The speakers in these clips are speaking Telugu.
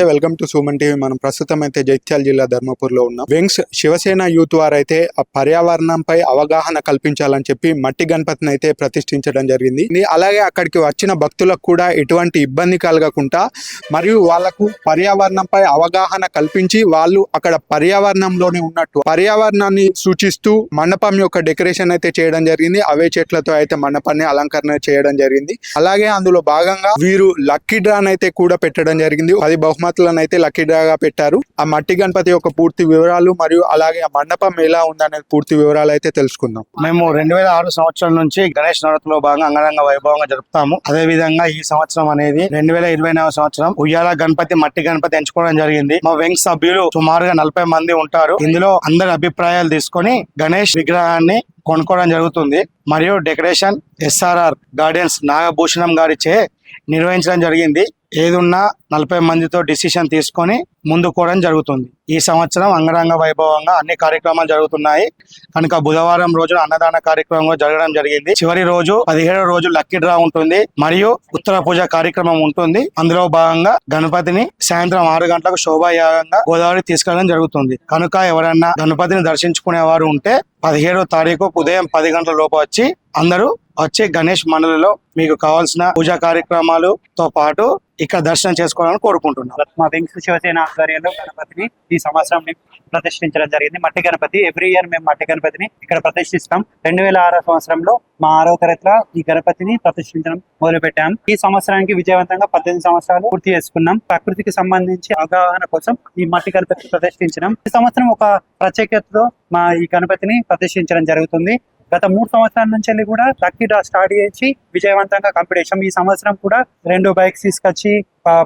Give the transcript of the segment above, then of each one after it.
నమస్తే వెల్కమ్ టు సుమన్ టీవీ. మనం ప్రస్తుతం అయితే జైత్యాల జిల్లా ధర్మపూర్లో ఉన్నాం. వింగ్స్ శివసేన యూత్ వారు అయితే ఆ పర్యావరణంపై అవగాహన కల్పించాలని చెప్పి మట్టి గణపతిని అయితే ప్రతిష్ఠించడం జరిగింది. అలాగే అక్కడికి వచ్చిన భక్తులకు కూడా ఎటువంటి ఇబ్బంది కలగకుండా మరియు వాళ్ళకు పర్యావరణంపై అవగాహన కల్పించి వాళ్ళు అక్కడ పర్యావరణంలోనే ఉన్నట్టు పర్యావరణాన్ని సూచిస్తూ మండపం యొక్క డెకరేషన్ అయితే చేయడం జరిగింది. అవే చెట్లతో అయితే మండపాన్ని అలంకరణ చేయడం జరిగింది. అలాగే అందులో భాగంగా వీరు లక్కీ డ్రాన్ అయితే కూడా పెట్టడం జరిగింది. అది బహుమతి బహుమతులను అయితే లక్కీ డ్రాగా పెట్టారు. ఆ మట్టి గణపతి యొక్క పూర్తి వివరాలు మరియు అలాగే ఆ మండపం ఎలా ఉందనే పూర్తి వివరాలు అయితే తెలుసుకుందాం. మేము రెండు వేల ఆరు సంవత్సరం నుంచి గణేష్ నవరాత్రిలో భాగంగా అంగరంగ వైభవంగా జరుపుతాము. అదే విధంగా ఈ సంవత్సరం అనేది రెండు వేల ఇరవై నాలుగు సంవత్సరం ఉయ్యాల గణపతి మట్టి గణపతి ఎంచుకోవడం జరిగింది. మా వెంక్ సభ్యులు సుమారుగా నలభై మంది ఉంటారు. ఇందులో అందరి అభిప్రాయాలు తీసుకొని గణేష్ విగ్రహాన్ని కొనుక్కోవడం జరుగుతుంది. మరియు డెకరేషన్ ఎస్ఆర్ఆర్ గార్డెన్స్ నాగభూషణం గారిచే నిర్వహించడం జరిగింది. ఏదున్నా నలభై మందితో డిసిషన్ తీసుకొని ముందుకోవడం జరుగుతుంది. ఈ సంవత్సరం అంగరంగ వైభవంగా అన్ని కార్యక్రమాలు జరుగుతున్నాయి. కనుక బుధవారం రోజున అన్నదాన కార్యక్రమం జరగడం జరిగింది. చివరి రోజు పదిహేడో రోజు లక్కీ డ్రా ఉంటుంది మరియు ఉత్తర పూజ కార్యక్రమం ఉంటుంది. అందులో భాగంగా గణపతిని సాయంత్రం ఆరు గంటలకు శోభాయాగంగా గోదావరి తీసుకెళ్ళడం జరుగుతుంది. కనుక ఎవరన్నా గణపతిని దర్శించుకునే వారు ఉంటే పదిహేడో తారీఖు ఉదయం పది గంటల లోపు వచ్చి అందరూ వచ్చి గణేష్ మండలిలో మీకు కావాల్సిన పూజా కార్యక్రమాలతో పాటు ఇక్కడ దర్శనం చేసుకోవాలని కోరుకుంటున్నాను మా వెంకట శివసేన ఆధ్వర్యంలో గణపతిని ఈ సంవత్సరం ప్రతిష్ఠించడం జరిగింది. మట్టి గణపతి ఎవ్రీ ఇయర్ మేము మట్టి గణపతిని ఇక్కడ ప్రతిష్ఠిస్తాం. రెండు వేల ఆరో సంవత్సరంలో మా ఆరో తరగతిలో ఈ గణపతిని ప్రతిష్ఠించడం మొదలుపెట్టాము ఈ సంవత్సరానికి విజయవంతంగా పద్దెనిమిది సంవత్సరాలు పూర్తి చేసుకున్నాం. ప్రకృతికి సంబంధించి అవగాహన కోసం ఈ మట్టి గణపతి ప్రతిష్ఠించడం ఈ సంవత్సరం ఒక ప్రత్యేకతతో మా ఈ గణపతిని ప్రతిష్ఠించడం జరుగుతుంది. గత మూడు సంవత్సరాల నుంచి వెళ్ళి కూడా లక్కీ డ్రా స్టార్ట్ చేసి విజయవంతంగా కంప్లీట్ చేసాం ఈ సంవత్సరం కూడా రెండు బైక్స్ తీసుకొచ్చి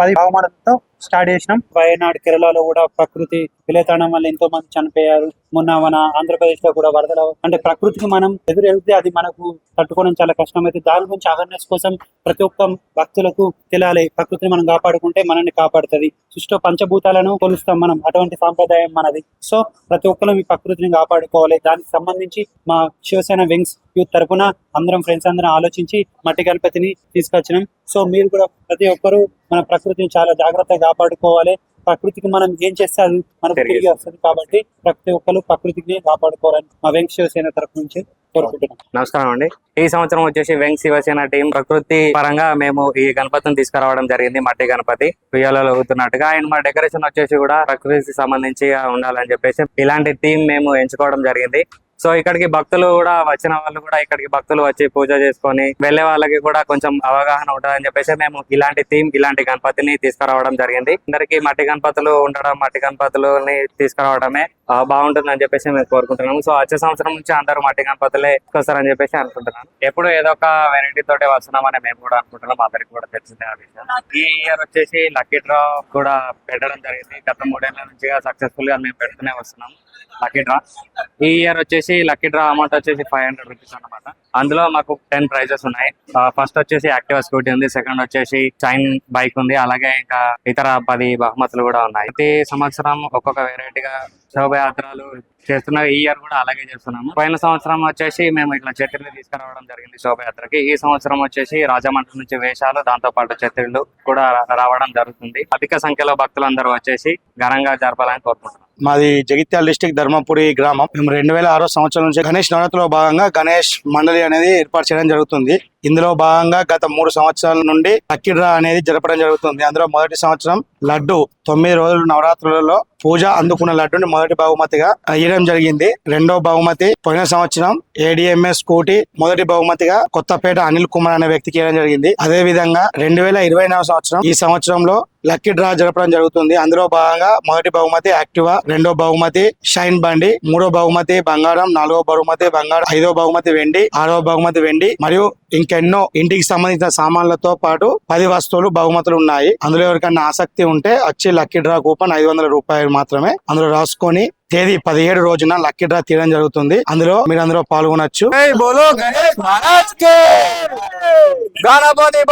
పది బహుమానంతో స్టార్ట్ చేసినాం. వయనాడు కేరళలో కూడా ప్రకృతి విలేతనం వల్ల ఎంతో మంది చనిపోయారు. మొన్న మన ఆంధ్రప్రదేశ్లో కూడా వరదలు అంటే ప్రకృతికి మనం ఎదురెళ్తే అది మనకు తట్టుకోవడం చాలా కష్టం అయితే దాని గురించి అవేర్నెస్ కోసం ప్రతి ఒక్క భక్తులకు తెలియాలి ప్రకృతిని మనం కాపాడుకుంటే మనల్ని కాపాడుతుంది. సృష్టిలో పంచభూతాలను కొలుస్తాం మనం. అటువంటి సాంప్రదాయం మనది. సో ప్రతి ఒక్కరు ఈ ప్రకృతిని కాపాడుకోవాలి. దానికి సంబంధించి మా శివసేన వింగ్స్ యూత్ తరపున అందరం ఫ్రెండ్స్ అందరం ఆలోచించి మట్టి గణపతిని తీసుకొచ్చినాం. సో మీరు కూడా ప్రతి ఒక్కరూ మన ప్రకృతిని చాలా జాగ్రత్తగా కాపాడుకోవాలి. ప్రకృతికి మనం ఏం చేస్తే అది మనకు తిరిగి వస్తుంది కాబట్టి ప్రతి ఒక్కరు ప్రకృతిని కాపాడుకోవాలని మా వెంకట శివసేన తరపు నుంచి కోరుకుంటున్నాం. నమస్కారం అండి. ఈ సంవత్సరం వచ్చేసి వెంక్ శివసేన టీం ప్రకృతి పరంగా మేము ఈ గణపతిని తీసుకురావడం జరిగింది మట్టి గణపతి. ఉయ్యాలలో ఊతున్నట్టుగా అండ్ మా డెకరేషన్ వచ్చేసి కూడా ప్రకృతికి సంబంధించి ఉండాలని చెప్పేసి ఇలాంటి టీం మేము ఎంచుకోవడం జరిగింది. సో ఇక్కడికి భక్తులు కూడా వచ్చిన వాళ్ళు కూడా ఇక్కడికి భక్తులు వచ్చి పూజ చేసుకొని వెళ్ళే వాళ్ళకి కూడా కొంచెం అవగాహన ఉంటుందని చెప్పేసి మేము ఇలాంటి థీమ్ ఇలాంటి గణపతిని తీసుకురావడం జరిగింది. అందరికి మట్టి గణపతులు ఉండడం మట్టి గణపతులని తీసుకురావడమే బాగుంటుంది బాగుంటుందని చెప్పేసి మేము కోరుకుంటున్నాము. సో వచ్చే సంవత్సరం నుంచి అందరూ మట్టి గణపతులే వస్తారని చెప్పేసి అనుకుంటున్నాను. ఎప్పుడు ఏదో ఒక వెరైటీ తోటే వస్తున్నామని మేము కూడా అనుకుంటున్నాం. అందరికి కూడా తెలిసిందే ఆ విషయం. ఈ ఇయర్ వచ్చేసి లక్కీ డ్రా కూడా పెట్టడం జరిగింది. గత మూడేళ్ళ నుంచి సక్సెస్ఫుల్గా మేము పెడుతూనే వస్తున్నాం. లక్కీ డ్రా ఈ ఇయర్ వచ్చేసి లక్కీ డ్రా అమౌంట్ వచ్చేసి ఫైవ్ హండ్రెడ్ రూపీస్ అనమాట అందులో మాకు టెన్ ప్రైజెస్ ఉన్నాయి. ఫస్ట్ వచ్చేసి యాక్టివా స్కూటీ ఉంది. సెకండ్ వచ్చేసి చైన్ బైక్ ఉంది. అలాగే ఇంకా ఇతర పది బహుమతులు కూడా ఉన్నాయి. ప్రతి సంవత్సరం ఒక్కొక్క వెరైటీగా శోభయాత్రలు చేస్తున్నాం ఈ ఇయర్ కూడా అలాగే చేస్తున్నాము. పోయిన సంవత్సరం వచ్చేసి మేము ఇట్లా చత్రిని తీసుకురావడం జరిగింది శోభయాత్రకి. ఈ సంవత్సరం వచ్చేసి రాజమండ్రి నుంచి వేషాలు దాంతో పాటు చత్రిలు కూడా రావడం జరుగుతుంది. అధిక సంఖ్యలో భక్తులందరూ వచ్చేసి ఘనంగా జరపాలని కోరుకుంటున్నాం. మాది జగిత్యాల డిస్టిక్ ధర్మపురి గ్రామం. మేము రెండు వేల ఆరో సంవత్సరం నుంచి గణేష్ నవరాత్రిలో భాగంగా గణేష్ మండలి అనేది ఏర్పాటు చేయడం జరుగుతుంది. ఇందులో భాగంగా గత మూడు సంవత్సరాల నుండి అక్కిడ్రా అనేది జరపడం జరుగుతుంది. అందులో మొదటి సంవత్సరం లడ్డు తొమ్మిది రోజులు నవరాత్రులలో పూజ అందుకున్న లడ్డుని మొదటి బహుమతిగా ఇవ్వడం జరిగింది. రెండో బహుమతి పోయిన సంవత్సరం ఏడిఎంఎస్ స్కూటీ మొదటి బహుమతిగా కొత్తపేట అనిల్ కుమార్ అనే వ్యక్తికి ఇవ్వడం జరిగింది. అదే విధంగా రెండు వేల ఇరవై సంవత్సరం ఈ సంవత్సరంలో లక్కీ డ్రా జరపడం జరుగుతుంది. అందులో భాగంగా మొదటి బహుమతి యాక్టివా రెండో బహుమతి షైన్ బండి మూడో బహుమతి బంగారం నాలుగో బహుమతి బంగారం ఐదో బహుమతి వెండి ఆరో బహుమతి వెండి మరియు ఇంకెన్నో ఇంటికి సంబంధించిన సామాన్లతో పాటు పది వస్తువులు బహుమతులు ఉన్నాయి. అందులో ఎవరికన్నా ఆసక్తి ఉంటే వచ్చి లక్కీ డ్రా కూపన్ ఐదు వందల రూపాయలు మాత్రమే అందులో రాసుకొని తేదీ పదిహేడు రోజున లక్కీ డ్రా తీయడం జరుగుతుంది. అందులో మీరు అందులో పాల్గొనొచ్చు గణపతి